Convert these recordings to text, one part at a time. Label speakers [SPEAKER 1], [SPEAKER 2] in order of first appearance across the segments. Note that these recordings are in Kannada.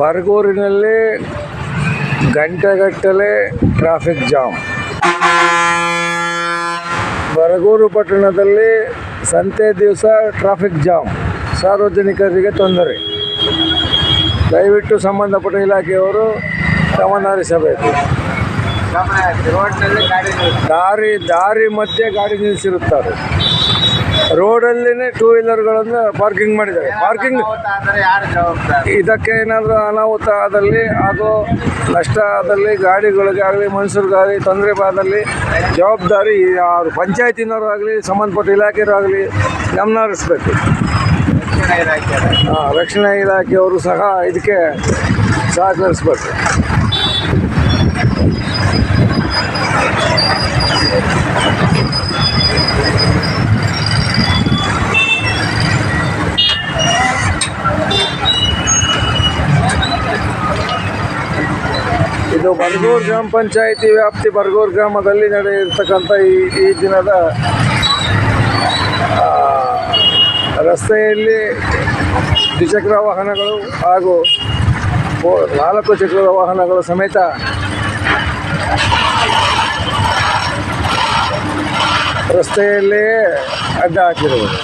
[SPEAKER 1] ಬರಗೂರಿನಲ್ಲಿ ಗಂಟೆಗಟ್ಟಲೆ ಟ್ರಾಫಿಕ್ ಜಾಮ್ ಬರಗೂರು ಪಟ್ಟಣದಲ್ಲಿ ಸಂತೆ ದಿವಸ ಟ್ರಾಫಿಕ್ ಜಾಮ್ ಸಾರ್ವಜನಿಕರಿಗೆ ತೊಂದರೆ. ದಯವಿಟ್ಟು ಸಂಬಂಧಪಟ್ಟ ಇಲಾಖೆಯವರು ಗಮನ ದಾರಿ ದಾರಿ ಮಧ್ಯೆ ಗಾಡಿ ನಿಲ್ಲಿಸಿರುತ್ತಾರೆ ರೋಡಲ್ಲಿನೇ ಟೂ ವೀಲರ್ಗಳನ್ನು ಪಾರ್ಕಿಂಗ್ ಮಾಡಿದ್ದಾರೆ. ಪಾರ್ಕಿಂಗ್ ಇದಕ್ಕೆ ಏನಾದರೂ ಅನಾಹುತ ಆದಲ್ಲಿ ಹಾಗೂ ನಷ್ಟ ಆದಲ್ಲಿ ಗಾಡಿಗಳಿಗಾಗಲಿ ಮನುಷ್ಯರಿಗಾಗಲಿ ತೊಂದರೆ ಬಾದಲ್ಲಿ ಜವಾಬ್ದಾರಿ ಯಾರು ಪಂಚಾಯತಿನವರಾಗಲಿ, ಸಂಬಂಧಪಟ್ಟ ಇಲಾಖೆಯವರಾಗಲಿ ಗಮನ ಹರಿಸ್ಬೇಕು.
[SPEAKER 2] ರಕ್ಷಣಾ
[SPEAKER 1] ಇಲಾಖೆಯವರು ಸಹ ಇದಕ್ಕೆ ಸಹಕರಿಸ್ಬೇಕು. ಇದು ಬರ್ಗೂರ್ ಗ್ರಾಮ ಪಂಚಾಯಿತಿ ವ್ಯಾಪ್ತಿ ಬರ್ಗೂರ್ ಗ್ರಾಮದಲ್ಲಿ ನಡೆಯಿರ್ತಕ್ಕಂಥ ಈ ಈ ದಿನದ ರಸ್ತೆಯಲ್ಲಿ ದ್ವಿಚಕ್ರ ವಾಹನಗಳು ಹಾಗೂ ನಾಲ್ಕು ಚಕ್ರದ ವಾಹನಗಳು ಸಮೇತ ರಸ್ತೆಯಲ್ಲೇ ಅಡ್ಡ ಹಾಕಿರುವುದು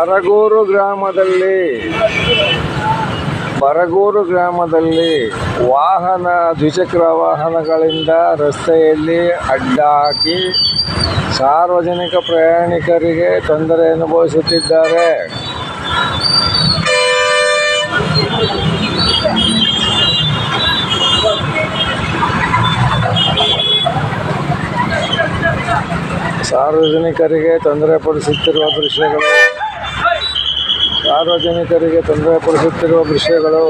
[SPEAKER 1] ಬರಗೂರು ಗ್ರಾಮದಲ್ಲಿ ಬರಗೂರು ಗ್ರಾಮದಲ್ಲಿ ವಾಹನ, ದ್ವಿಚಕ್ರ ವಾಹನಗಳಿಂದ ರಸ್ತೆಯಲ್ಲಿ ಅಡ್ಡ ಹಾಕಿ ಸಾರ್ವಜನಿಕ ಪ್ರಯಾಣಿಕರಿಗೆ ತೊಂದರೆ ಅನುಭವಿಸುತ್ತಿದ್ದಾರೆ. ಸಾರ್ವಜನಿಕರಿಗೆ ತೊಂದರೆ ಪಡಿಸುತ್ತಿರುವ ದೃಶ್ಯಗಳು. ಸಾರ್ವಜನಿಕರಿಗೆ ತೊಂದರೆ ಕೊಡುತ್ತಿರುವ ದೃಶ್ಯಗಳು